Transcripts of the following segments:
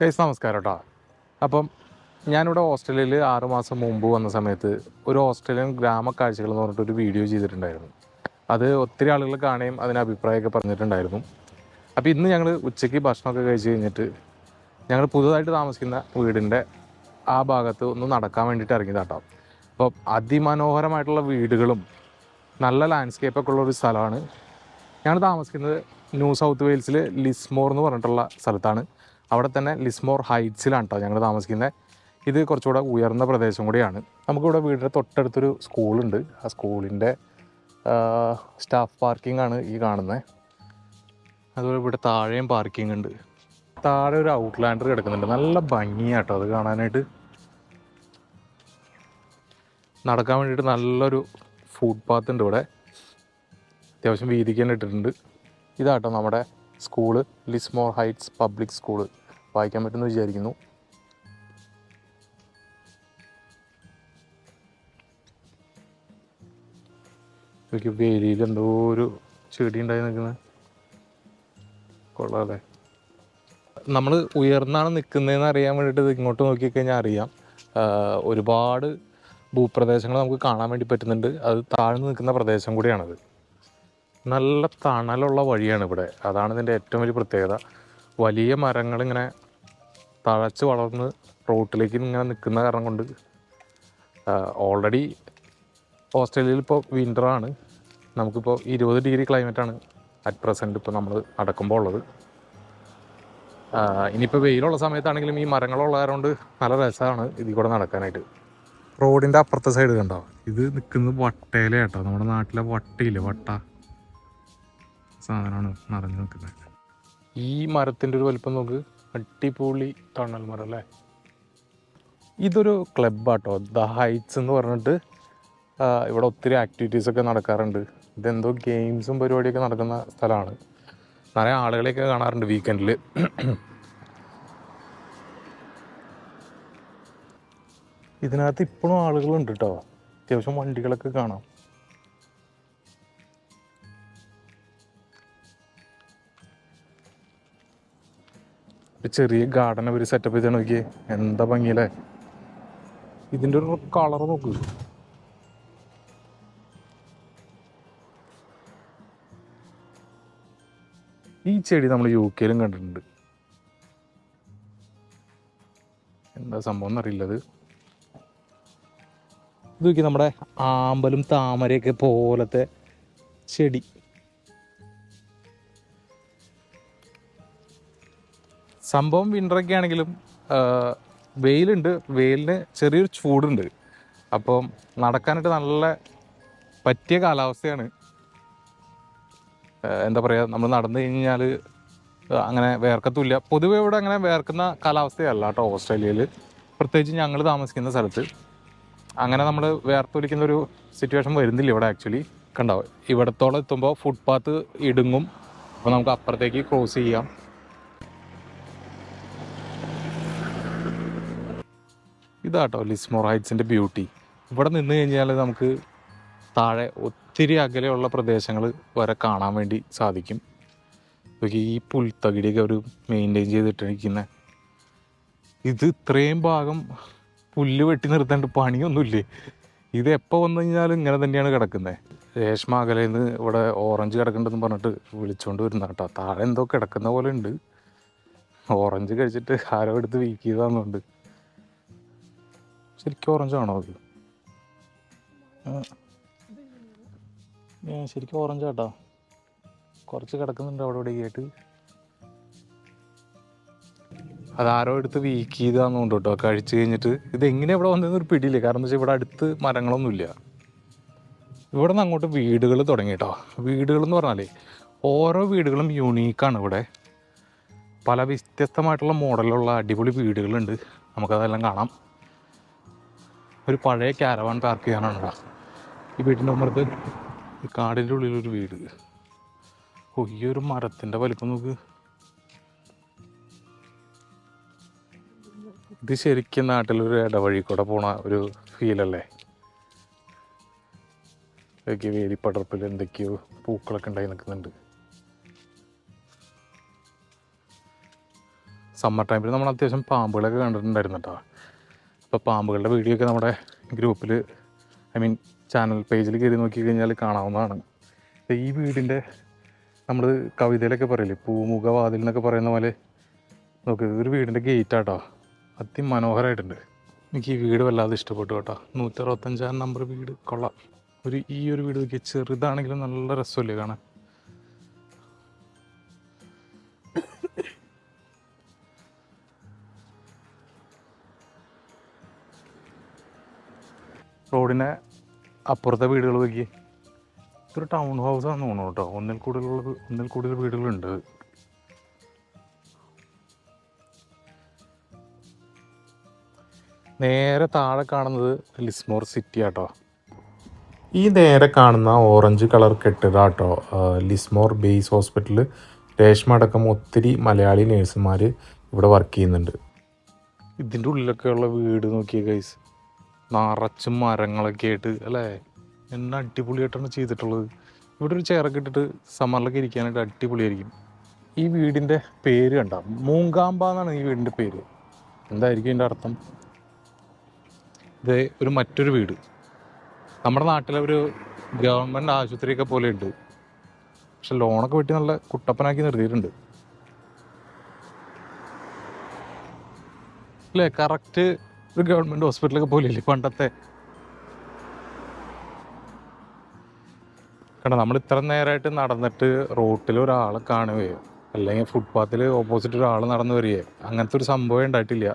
Guys നമസ്കാരം കേട്ടോ അപ്പം ഞാനിവിടെ ഓസ്ട്രേലിയയിൽ ആറുമാസം മുമ്പ് വന്ന സമയത്ത് ഒരു ഓസ്ട്രേലിയൻ ഗ്രാമ കാഴ്ചകൾ എന്ന് പറഞ്ഞിട്ട് ഒരു വീഡിയോ ചെയ്തിട്ടുണ്ടായിരുന്നു. അത് ഒത്തിരി ആളുകൾ കാണുകയും അതിന് അഭിപ്രായമൊക്കെ പറഞ്ഞിട്ടുണ്ടായിരുന്നു. അപ്പോൾ ഇന്ന് ഞങ്ങൾ ഉച്ചയ്ക്ക് ഭക്ഷണമൊക്കെ കഴിച്ച് കഴിഞ്ഞിട്ട് ഞങ്ങൾ പുതുതായിട്ട് താമസിക്കുന്ന വീടിന്റെ ആ ഭാഗത്ത് ഒന്ന് നടക്കാൻ വേണ്ടിയിട്ട് ഇറങ്ങിയതാട്ടോ അപ്പോൾ അതിമനോഹരമായിട്ടുള്ള വീടുകളും നല്ല ലാൻഡ്സ്കേപ്പൊക്കെ ഉള്ള ഒരു സ്ഥലമാണ്. ഞങ്ങൾ താമസിക്കുന്നത് ന്യൂ സൗത്ത് വെയിൽസിൽ ലിസ്മോർ എന്ന് പറഞ്ഞിട്ടുള്ള സ്ഥലത്താണ്. അവിടെ തന്നെ ലിസ്മോർ ഹൈറ്റ്സിലാണ് കേട്ടോ ഞങ്ങൾ താമസിക്കുന്നത്. ഇത് കുറച്ചുകൂടെ ഉയർന്ന പ്രദേശം കൂടിയാണ്. നമുക്കിവിടെ വീടിന്റെ തൊട്ടടുത്തൊരു സ്കൂളുണ്ട്. ആ സ്കൂളിന്റെ സ്റ്റാഫ് പാർക്കിംഗ് ആണ് ഈ കാണുന്നത്. അതുപോലെ ഇവിടെ താഴെയും പാർക്കിംഗ് ഉണ്ട് താഴെ ഒരു ഔട്ട്ലാൻഡർ കിടക്കുന്നുണ്ട്. നല്ല ഭംഗിയാട്ടോ അത് കാണാനായിട്ട്. നടക്കാൻ വേണ്ടിയിട്ട് നല്ലൊരു ഫുഡ് പാത്ത് ഉണ്ട് ഇവിടെ. അത്യാവശ്യം വീതിക്കാൻ ഇട്ടിട്ടുണ്ട്. ഇതാട്ടോ നമ്മുടെ school Lismore Heights public school. വായിക്കാൻ പറ്റുമെന്ന് വിചാരിക്കുന്നു. വേലിയിൽ എന്തോ ഒരു ചെടി ഉണ്ടായി നിൽക്കുന്നത് കൊള്ളാല്ലേ നമ്മൾ ഉയർന്നാണ് നിൽക്കുന്നതെന്ന് അറിയാൻ വേണ്ടിയിട്ട് ഇത് ഇങ്ങോട്ട് നോക്കിക്കഴിഞ്ഞാൽ അറിയാം. ഒരുപാട് ഭൂപ്രദേശങ്ങൾ നമുക്ക് കാണാൻ വേണ്ടി പറ്റുന്നുണ്ട്. അത് താഴ്ന്നു നിൽക്കുന്ന പ്രദേശം കൂടിയാണത്. നല്ല തണലുള്ള വഴിയാണ് ഇവിടെ. അതാണ് ഇതിന്റെ ഏറ്റവും വലിയ പ്രത്യേകത. വലിയ മരങ്ങൾ ഇങ്ങനെ തഴച്ച് വളർന്ന് റോട്ടിലേക്ക് ഇങ്ങനെ നിൽക്കുന്ന കാരണം കൊണ്ട് ഓൾറെഡി ഓസ്ട്രേലിയയിൽ ഇപ്പോൾ വിന്ററാണ് നമുക്കിപ്പോൾ ഇരുപത് ഡിഗ്രി ക്ലൈമറ്റാണ് അറ്റ് പ്രസന്റ് ഇപ്പോൾ നമ്മൾ നടക്കുമ്പോൾ ഉള്ളത്. ഇനിയിപ്പോൾ വെയിലുള്ള സമയത്താണെങ്കിലും ഈ മരങ്ങളുള്ള കാരണം കൊണ്ട് നല്ല രസമാണ് ഇതിൽ കൂടെ നടക്കാനായിട്ട്. റോഡിന്റെ അപ്പുറത്തെ സൈഡ് കണ്ടോ? ഇത് നിൽക്കുന്നത് വട്ടയില കേട്ടോ. നമ്മുടെ നാട്ടിലെ വട്ടയില്ലേ? വട്ട സാധനമാണ് നിറഞ്ഞു നിൽക്കുന്നത്. ഈ മരത്തിന്റെ ഒരു വലിപ്പം നോക്ക്. അടിപൊളി തണൽ മരം അല്ലേ? ഇതൊരു ക്ലബ്ബാട്ടോ ദ ഹൈറ്റ്സ് എന്ന് പറഞ്ഞിട്ട് ഇവിടെ ഒത്തിരി ആക്ടിവിറ്റീസ് ഒക്കെ നടക്കാറുണ്ട്. ഇതെന്തോ ഗെയിംസും പരിപാടിയൊക്കെ നടക്കുന്ന സ്ഥലമാണ്. നിറയെ ആളുകളെയൊക്കെ കാണാറുണ്ട് വീക്കെൻഡിൽ ഇതിനകത്ത് ഇപ്പോഴും ആളുകളുണ്ട് കേട്ടോ അത്യാവശ്യം വണ്ടികളൊക്കെ കാണാം. ചെറിയ ഗാർഡൻ അവർ സെറ്റപ്പ് ചെയ്ത് നോക്കിയേ. എന്താ ഭംഗിയല്ലേ? ഇതിന്റെ ഒരു കളർ നോക്ക്. ഈ ചെടി നമ്മൾ യു കെയിലും കണ്ടിട്ടുണ്ട്. എന്താ സംഭവം എന്നറിയില്ലത് ഇത് നോക്കി നമ്മുടെ ആമ്പലും താമരയൊക്കെ പോലത്തെ ചെടി. സംഭവം വിന്ററൊക്കെ ആണെങ്കിലും വെയിലുണ്ട്. വെയിലിന് ചെറിയൊരു ചൂടുണ്ട്. അപ്പം നടക്കാനായിട്ട് നല്ല പറ്റിയ കാലാവസ്ഥയാണ്. എന്താ പറയുക നമ്മൾ നടന്നു കഴിഞ്ഞാൽ അങ്ങനെ വേർക്കത്തുമില്ല പൊതുവെ ഇവിടെ അങ്ങനെ വേർക്കുന്ന കാലാവസ്ഥയല്ല കേട്ടോ ഓസ്ട്രേലിയയിൽ പ്രത്യേകിച്ച് ഞങ്ങൾ താമസിക്കുന്ന സ്ഥലത്ത്. അങ്ങനെ നമ്മൾ വേർത്തൊലിക്കുന്ന ഒരു സിറ്റുവേഷൻ വരുന്നില്ല ഇവിടെ ആക്ച്വലി കണ്ടാവും ഇവിടത്തോളം എത്തുമ്പോൾ ഫുട്പാത്ത് ഇടുങ്ങും. അപ്പോൾ നമുക്ക് അപ്പുറത്തേക്ക് ക്രോസ് ചെയ്യാം. ഇതാട്ടോ ലിസ്മോർ ഹൈറ്റ്സിന്റെ ബ്യൂട്ടി. ഇവിടെ നിന്ന് കഴിഞ്ഞാൽ നമുക്ക് താഴെ ഒത്തിരി അകലെയുള്ള പ്രദേശങ്ങൾ വരെ കാണാൻ വേണ്ടി സാധിക്കും. ഈ പുൽത്തകിടിയൊക്കെ അവർ മെയിന്റെയിൻ ചെയ്തിട്ടിരിക്കുന്ന ഇത് ഇത്രയും ഭാഗം പുല്ല് വെട്ടി നിർത്തേണ്ട പണിയൊന്നുമില്ലേ? ഇത് എപ്പോൾ വന്നു കഴിഞ്ഞാലും ഇങ്ങനെ തന്നെയാണ് കിടക്കുന്നത് രേഷ്മ അകലേന്ന് ഇവിടെ ഓറഞ്ച് കിടക്കണ്ടെന്ന് പറഞ്ഞിട്ട് വിളിച്ചുകൊണ്ട് വരുന്ന കേട്ടോ. താഴെ എന്തോ കിടക്കുന്ന പോലെ ഉണ്ട്. ഓറഞ്ച് കഴിച്ചിട്ട് ആരോ എടുത്ത് വീക്ക് ചെയ്താന്നുണ്ട് ശരിക്കും ഓറഞ്ച് ആണോ അത് ശരിക്കും ഓറഞ്ച് കേട്ടോ കുറച്ച് കിടക്കുന്നുണ്ട് അവിടെ ഇവിടെ ആയിട്ട് അതാരോ എടുത്ത് വീക്ക് ചെയ്താന്നുകൊണ്ട് കേട്ടോ. കഴിച്ചു കഴിഞ്ഞിട്ട് ഇത് എങ്ങനെ ഇവിടെ വന്നതെന്ന് ഒരു പിടിയില്ല. കാരണം എന്താ വെച്ചാൽ ഇവിടെ അടുത്ത് മരങ്ങളൊന്നുമില്ല. ഇവിടെ നിന്ന് അങ്ങോട്ട് വീടുകൾ തുടങ്ങി കേട്ടോ. വീടുകൾ എന്ന് പറഞ്ഞാലേ ഓരോ വീടുകളും യുണീക്കാണ് ഇവിടെ. പല വ്യത്യസ്തമായിട്ടുള്ള മോഡലുള്ള അടിപൊളി വീടുകളുണ്ട്. നമുക്കതെല്ലാം കാണാം. ഒരു പഴയ ക്യാരവാൻ പാർക്ക് ചെയ്യാനാണ് ഈ വീടിന്റെ ഈ കാടിന്റെ ഉള്ളിലൊരു വീട്. ഓ ഈ ഒരു മരത്തിന്റെ വലിപ്പം നോക്ക്. ഇത് ശരിക്കും നാട്ടിലൊരു ഇടവഴി കൂടെ പോണ ഒരു ഫീലല്ലേ ഇതൊക്കെ വേലിപ്പടർപ്പിൽ എന്തൊക്കെയോ പൂക്കളൊക്കെ ഉണ്ടായി നിൽക്കുന്നുണ്ട്. സമ്മർ ടൈമിൽ നമ്മൾ അത്യാവശ്യം പാമ്പുകളൊക്കെ കണ്ടിട്ടുണ്ടായിരുന്നു കേട്ടോ അപ്പോൾ പാമ്പുകളുടെ വീഡിയോ ഒക്കെ നമ്മുടെ ഗ്രൂപ്പിൽ ഐ മീൻ ചാനൽ പേജിൽ കയറി നോക്കി കഴിഞ്ഞാൽ കാണാവുന്നതാണ്. ഈ വീടിന്റെ നമ്മൾ കവിതയിലൊക്കെ പറയില്ലേ പൂമുഖവാതിൽ എന്നൊക്കെ പറയുന്ന പോലെ നോക്ക് ഒരു വീടിന്റെ ഗേറ്റ് ആട്ടോ. അതിമനോഹരമായിട്ടുണ്ട് എനിക്ക് ഈ വീട് വല്ലാതെ ഇഷ്ടപ്പെട്ടു കേട്ടോ. നൂറ്ററുപത്തഞ്ചാം നമ്പർ വീട്. കൊള്ളാം. ഒരു ഈ ഒരു വീട് ചെറുതാണെങ്കിലും നല്ല രസമല്ലേ കാണാൻ? റോഡിനെ അപ്പുറത്തെ വീടുകൾ നോക്കി ഇതൊരു ടൗൺ ഹൗസ് ആണെന്ന് തോന്നുന്നു കേട്ടോ. ഒന്നിൽ കൂടുതലുള്ള ഒന്നിൽ കൂടുതൽ വീടുകളുണ്ട്. നേരെ താഴെ കാണുന്നത് ലിസ്മോർ സിറ്റി ആട്ടോ. ഈ നേരെ കാണുന്ന ഓറഞ്ച് കളർ കെട്ടിടാട്ടോ ലിസ്മോർ ബേസ് ഹോസ്പിറ്റൽ രേഷ്മ അടക്കം ഒത്തിരി മലയാളി നേഴ്സുമാർ ഇവിടെ വർക്ക് ചെയ്യുന്നുണ്ട്. ഇതിന്റെ ഉള്ളിലൊക്കെയുള്ള വീട് നോക്കിയ ഗൈസ് നിറച്ചും മരങ്ങളൊക്കെ ആയിട്ട് അല്ലേ? എന്നെ അടിപൊളിയായിട്ടാണ് ചെയ്തിട്ടുള്ളത്. ഇവിടെ ഒരു ചെയറൊക്കെ ഇട്ടിട്ട് സമ്മറിലൊക്കെ ഇരിക്കാനായിട്ട് അടിപൊളിയായിരിക്കും. ഈ വീടിന്റെ പേര് കണ്ട? മൂങ്കാമ്പ എന്നാണ് ഈ വീടിന്റെ പേര്. എന്തായിരിക്കും ഇതിന്റെ അർത്ഥം? ഇത് ഒരു മറ്റൊരു വീട്. നമ്മുടെ നാട്ടിലെ ഒരു ഗവൺമെന്റ് ആശുപത്രിയൊക്കെ പോലെ ഉണ്ട് പക്ഷെ ലോണൊക്കെ വെട്ടി നല്ല കുട്ടപ്പനാക്കി നിർത്തിയിട്ടുണ്ട്. അല്ലേ? കറക്റ്റ് ഒരു ഗവൺമെന്റ് ഹോസ്പിറ്റലൊക്കെ പോലെ ഇല്ലേ പണ്ടത്തെ? കാരണം നമ്മൾ ഇത്ര നേരമായിട്ട് നടന്നിട്ട് റോട്ടിൽ ഒരാളെ കാണുകയോ അല്ലെങ്കിൽ ഫുട്പാത്തിൽ ഓപ്പോസിറ്റ് ഒരാൾ നടന്നു വരികയോ അങ്ങനത്തെ ഒരു സംഭവം ഉണ്ടായിട്ടില്ല.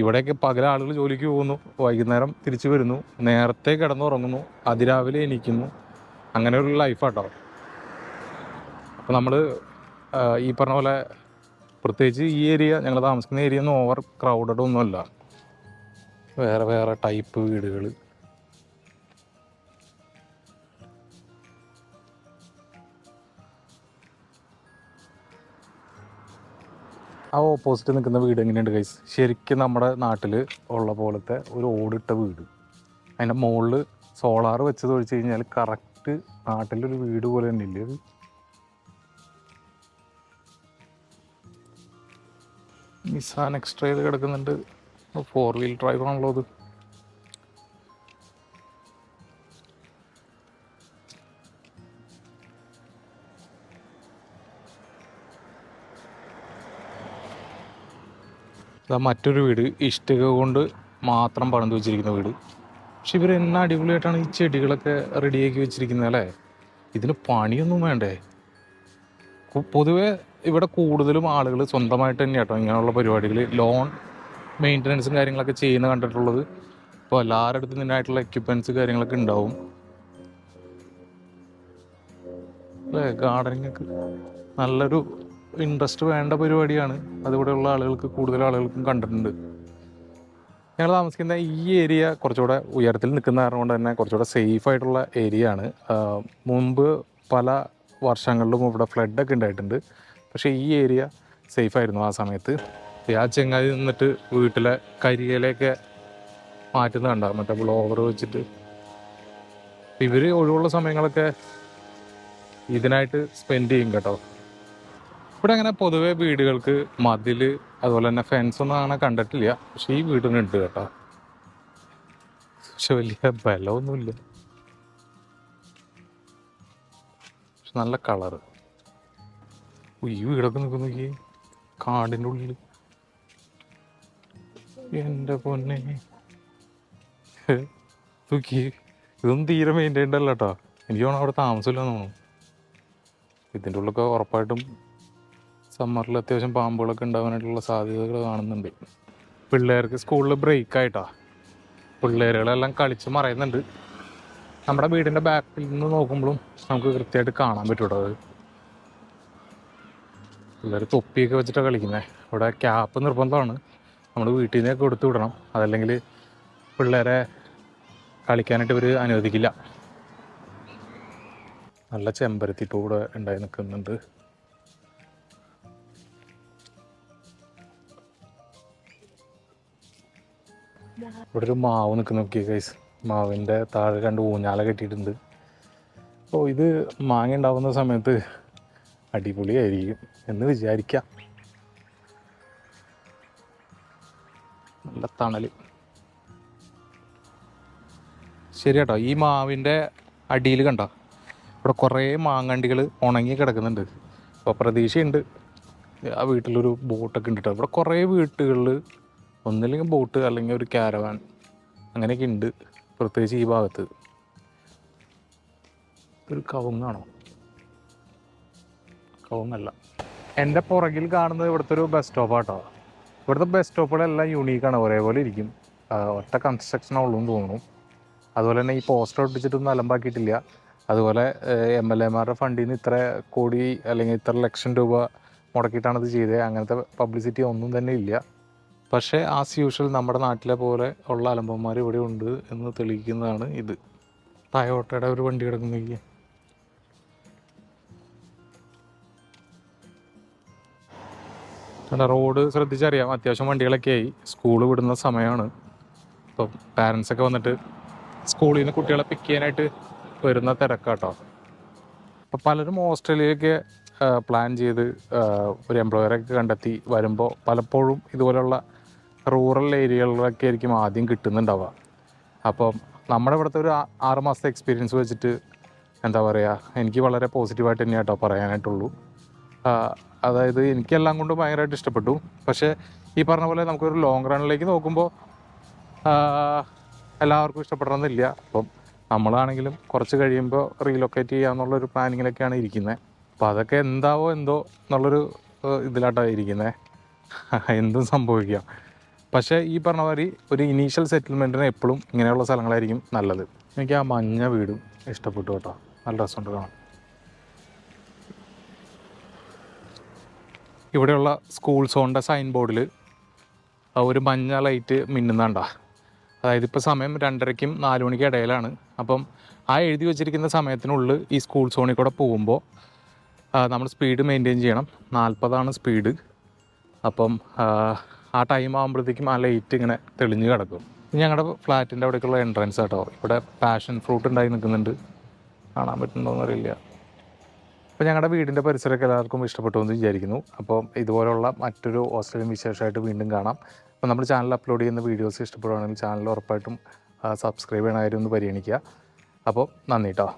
ഇവിടെയൊക്കെ പകല ആളുകൾ ജോലിക്ക് പോകുന്നു വൈകുന്നേരം തിരിച്ചു വരുന്നു നേരത്തെ കിടന്നുറങ്ങുന്നു അതിരാവിലെ എണീക്കുന്നു അങ്ങനെ ഒരു ലൈഫാട്ടോ അപ്പോൾ നമ്മൾ ഈ പറഞ്ഞ പോലെ പ്രത്യേകിച്ച് ഈ ഏരിയ ഞങ്ങൾ താമസിക്കുന്ന ഏരിയ ഒന്നും ഓവർ ക്രൗഡഡ് ഒന്നുമല്ല. വേറെ വേറെ ടൈപ്പ് വീടുകൾ ആ ഓപ്പോസിറ്റ് നിൽക്കുന്ന വീട് എങ്ങനെയുണ്ട് ഗൈസ് ശരിക്കും നമ്മുടെ നാട്ടിൽ ഉള്ള പോലത്തെ ഒരു ഓടിട്ട വീട്. അതിന്റെ മുകളിൽ സോളാർ വെച്ചത് ഒഴിച്ച് കഴിഞ്ഞാൽ കറക്റ്റ് നാട്ടിലൊരു വീട് പോലെ തന്നെ ഇല്ലേ? അത് എക്സ്ട്രാ ചെയ്ത് കിടക്കുന്നുണ്ട് ഫോർ വീൽ ഡ്രൈവ് ആണല്ലോ അത്. ഇതാ മറ്റൊരു വീട് ഇഷ്ടിക കൊണ്ട് മാത്രം പണിത് വെച്ചിരിക്കുന്ന വീട്. പക്ഷെ ഇവർ എന്നാ അടിപൊളിയായിട്ടാണ് ഈ ചെടികളൊക്കെ റെഡിയാക്കി വെച്ചിരിക്കുന്നത് അല്ലേ? ഇതിന് പണിയൊന്നും വേണ്ടേ? പൊതുവെ ഇവിടെ കൂടുതലും ആളുകൾ സ്വന്തമായിട്ട് തന്നെ കേട്ടോ ഇങ്ങനെയുള്ള പരിപാടികൾ ലോൺ മെയിന്റനൻസും കാര്യങ്ങളൊക്കെ ചെയ്യുന്ന കണ്ടിട്ടുള്ളത്. ഇപ്പോൾ എല്ലാവരുടെ അടുത്തും നിന്നായിട്ടുള്ള എക്യുപ്മെന്റ്സ് കാര്യങ്ങളൊക്കെ ഉണ്ടാവും. അല്ലേ? ഗാർഡനിങ് ഒക്കെ നല്ലൊരു ഇൻട്രസ്റ്റ് വേണ്ട പരിപാടിയാണ്. അതിവിടെയുള്ള ആളുകൾക്ക് കൂടുതൽ ആളുകൾക്കും കണ്ടിട്ടുണ്ട്. ഞങ്ങൾ താമസിക്കുന്ന ഈ ഏരിയ കുറച്ചുകൂടെ ഉയരത്തിൽ നിൽക്കുന്ന കാരണം കൊണ്ട് തന്നെ കുറച്ചുകൂടെ സേഫ് ആയിട്ടുള്ള ഏരിയ ആണ്. മുമ്പ് പല വർഷങ്ങളിലും ഇവിടെ ഫ്ലഡൊക്കെ ഉണ്ടായിട്ടുണ്ട്. പക്ഷേ ഈ ഏരിയ സേഫ് ആയിരുന്നു ആ സമയത്ത്. ആ ചെങ്ങാതി നിന്നിട്ട് വീട്ടിലെ കരിയിലൊക്കെ മാറ്റുന്ന കണ്ട മറ്റേ ബ്ലോവർ വെച്ചിട്ട്. ഇവർ ഒഴിവുള്ള സമയങ്ങളൊക്കെ ഇതിനായിട്ട് സ്പെൻഡ് ചെയ്യും കേട്ടോ. ഇവിടെ അങ്ങനെ പൊതുവേ വീടുകൾക്ക് മതിൽ അതുപോലെ തന്നെ ഫെൻസ് ഒന്നും അങ്ങനെ കണ്ടിട്ടില്ല. പക്ഷെ ഈ വീടിനുണ്ട് കേട്ടോ. പക്ഷെ വലിയ ബലമൊന്നുമില്ല. നല്ല കളറ് ഈ വീടൊക്കെ നിൽക്കുന്നു നോക്കി കാടിന്റെ ഉള്ളിൽ എന്റെ പൊന്നെ. തൂക്കി ഇതൊന്നും തീരെ മെയിന്റൈൻഡ് അല്ല കേട്ടോ എനിക്ക് തോന്നുന്നു അവിടെ താമസമില്ല തോന്നുന്നു. ഇതിന്റെ ഉള്ളൊക്കെ ഉറപ്പായിട്ടും സമ്മറിൽ അത്യാവശ്യം പാമ്പുകളൊക്കെ ഉണ്ടാവാനായിട്ടുള്ള സാധ്യതകൾ കാണുന്നുണ്ട്. പിള്ളേർക്ക് സ്കൂളിൽ ബ്രേക്ക് ആയിട്ടാ. പിള്ളേരുകളെല്ലാം കളിച്ച് മറയുന്നുണ്ട്. നമ്മുടെ വീടിന്റെ ബാക്കിൽ നിന്ന് നോക്കുമ്പോഴും നമുക്ക് കൃത്യമായിട്ട് കാണാൻ പറ്റൂട്ടോ അത്. പിള്ളേർ തൊപ്പിയൊക്കെ വെച്ചിട്ടാണ് കളിക്കുന്നത് ഇവിടെ ക്യാപ്പ് നിർബന്ധമാണ്. നമ്മൾ വീട്ടിൽ നിന്നൊക്കെ കൊടുത്തു വിടണം. അതല്ലെങ്കിൽ പിള്ളേരെ കളിക്കാനായിട്ട് ഇവർ അനുവദിക്കില്ല. നല്ല ചെമ്പരത്തി ഇപ്പോൾ ഇവിടെ ഉണ്ടായി നിൽക്കുന്നുണ്ട് ഇവിടെ ഒരു മാവ് നിൽക്കുന്ന. നോക്കിയ കൈസ് മാവിന്റെ താഴെ രണ്ട് ഊഞ്ഞാല കെട്ടിയിട്ടുണ്ട്. അപ്പോൾ ഇത് മാങ്ങ ഉണ്ടാവുന്ന സമയത്ത് അടിപൊളിയായിരിക്കും എന്ന് വിചാരിക്കാം. നല്ല തണൽ ശരി കേട്ടോ ഈ മാവിന്റെ അടിയിൽ കണ്ട? ഇവിടെ കുറേ മാങ്ങണ്ടികൾ ഉണങ്ങി കിടക്കുന്നുണ്ട്. അപ്പോൾ പ്രതീക്ഷയുണ്ട്. ആ വീട്ടിലൊരു ബോട്ടൊക്കെ ഉണ്ട് കേട്ടോ. ഇവിടെ കുറേ വീട്ടുകളിൽ ഒന്നില്ലെങ്കിൽ ബോട്ട് അല്ലെങ്കിൽ ഒരു ക്യാരവാൻ അങ്ങനെയൊക്കെ ഉണ്ട്. പ്രത്യേകിച്ച് ഈ ഭാഗത്ത്. ഒരു കവുങ്ങാണോ? കവുങ്ങല്ല. എന്റെ പുറകിൽ കാണുന്നത് ഇവിടുത്തെ ഒരു ബസ് സ്റ്റോപ്പാട്ടോ ഇവിടുത്തെ ബസ് സ്റ്റോപ്പുകളെല്ലാം യൂണീക്കാണ് ഒരേപോലെ ഇരിക്കും. ഒറ്റ കൺസ്ട്രക്ഷൻ ഉള്ളൂ എന്ന് തോന്നുന്നു. അതുപോലെ തന്നെ ഈ പോസ്റ്റർ ഒട്ടിച്ചിട്ടൊന്നും അലമ്പാക്കിയിട്ടില്ല. അതുപോലെ എം എൽ എമാരുടെ ഫണ്ടിൽ നിന്ന് ഇത്ര കോടി അല്ലെങ്കിൽ ഇത്ര ലക്ഷം രൂപ മുടക്കിയിട്ടാണ് ഇത് ചെയ്തത് അങ്ങനത്തെ പബ്ലിസിറ്റി ഒന്നും തന്നെ ഇല്ല. പക്ഷേ ആസ് യൂഷ്വൽ നമ്മുടെ നാട്ടിലെ പോലെ ഉള്ള അലമ്പന്മാർ ഇവിടെ ഉണ്ട് എന്ന് തെളിയിക്കുന്നതാണ് ഇത്. ടയോട്ടയുടെ ഒരു വണ്ടി കിടക്കുന്നെങ്കിൽ റോഡ് ശ്രദ്ധിച്ചറിയാം അത്യാവശ്യം വണ്ടികളൊക്കെ ആയി. സ്കൂൾ വിടുന്ന സമയമാണ്. ഇപ്പം പാരൻസ് ഒക്കെ വന്നിട്ട് സ്കൂളിൽ നിന്ന് കുട്ടികളെ പിക്ക് ചെയ്യാനായിട്ട് വരുന്ന തിരക്കാട്ടോ. അപ്പം പലരും ഓസ്ട്രേലിയയൊക്കെ പ്ലാൻ ചെയ്ത് ഒരു എംപ്ലോയറൊക്കെ കണ്ടെത്തി വരുമ്പോൾ പലപ്പോഴും ഇതുപോലുള്ള റൂറൽ ഏരിയകളിലൊക്കെ ആയിരിക്കും ആദ്യം കിട്ടുന്നുണ്ടാവുക. അപ്പം നമ്മുടെ ഇവിടുത്തെ ഒരു ആറുമാസത്തെ ആറ് മാസത്തെ എക്സ്പീരിയൻസ് വെച്ചിട്ട് എന്താ പറയുക എനിക്ക് വളരെ പോസിറ്റീവായിട്ട് തന്നെ കേട്ടോ പറയാനായിട്ടുള്ളൂ. അതായത് എനിക്കെല്ലാം കൊണ്ടും ഭയങ്കരമായിട്ട് ഇഷ്ടപ്പെട്ടു. പക്ഷേ ഈ പറഞ്ഞ പോലെ നമുക്കൊരു ലോങ് റണ്ണിലേക്ക് നോക്കുമ്പോൾ എല്ലാവർക്കും ഇഷ്ടപ്പെടണമെന്നില്ല. അപ്പം നമ്മളാണെങ്കിലും കുറച്ച് കഴിയുമ്പോൾ റീലൊക്കേറ്റ് ചെയ്യാമെന്നുള്ളൊരു പ്ലാനിങ്ങിലൊക്കെയാണ് ഇരിക്കുന്നത്. അപ്പോൾ അതൊക്കെ എന്താവോ എന്തോ എന്നുള്ളൊരു ഇതിലാട്ടാണ് ഇരിക്കുന്നത്. എന്തും സംഭവിക്കാം. പക്ഷേ ഈ പറഞ്ഞ മാതിരി ഒരു ഇനീഷ്യൽ സെറ്റിൽമെന്റിന് എപ്പോഴും ഇങ്ങനെയുള്ള സ്ഥലങ്ങളായിരിക്കും നല്ലത്. എനിക്ക് ആ മഞ്ഞ വീടും ഇഷ്ടപ്പെട്ടു കേട്ടോ. നല്ല രസമുണ്ട് കാണാൻ. ഇവിടെയുള്ള സ്കൂൾ സോണിന്റെ സൈൻ ബോർഡിൽ ഒരു മഞ്ഞ ലൈറ്റ് മിന്നുന്നുണ്ടാ അതായത് ഇപ്പോൾ സമയം രണ്ടരയ്ക്കും നാല് മണിക്ക് ഇടയിലാണ്. അപ്പം ആ എഴുതി വെച്ചിരിക്കുന്ന സമയത്തിനുള്ളിൽ ഈ സ്കൂൾ സോണിൽ കൂടെ പോകുമ്പോൾ നമ്മൾ സ്പീഡ് മെയിന്റെയിൻ ചെയ്യണം. നാൽപ്പതാണ് സ്പീഡ് അപ്പം ആ, ടൈം ആകുമ്പോഴത്തേക്കും ആ ലൈറ്റ് ഇങ്ങനെ തെളിഞ്ഞു കിടക്കും. ഞങ്ങളുടെ ഫ്ലാറ്റിന്റെ അവിടേക്കുള്ള എൻട്രൻസ് കേട്ടോ ഇവിടെ പാഷൻ ഫ്രൂട്ട് ഉണ്ടായി നിൽക്കുന്നുണ്ട്. കാണാൻ പറ്റുന്നുണ്ടോയെന്ന് അറിയില്ല അപ്പോൾ ഞങ്ങളുടെ വീടിന്റെ പരിസരമൊക്കെ എല്ലാവർക്കും ഇഷ്ടപ്പെട്ടു എന്ന് വിചാരിക്കുന്നു. അപ്പോൾ ഇതുപോലുള്ള മറ്റൊരു ഓസ്ട്രേലിയൻ വിശേഷമായിട്ട് വീണ്ടും കാണാം. അപ്പോൾ നമ്മൾ ചാനൽ അപ്ലോഡ് ചെയ്യുന്ന വീഡിയോസ് ഇഷ്ടപ്പെടുകയാണെങ്കിൽ ചാനൽ ഉറപ്പായിട്ടും സബ്സ്ക്രൈബ് ചെയ്യണമായിരുന്നു പരിഗണിക്കുക. അപ്പോൾ നന്ദി കേട്ടോ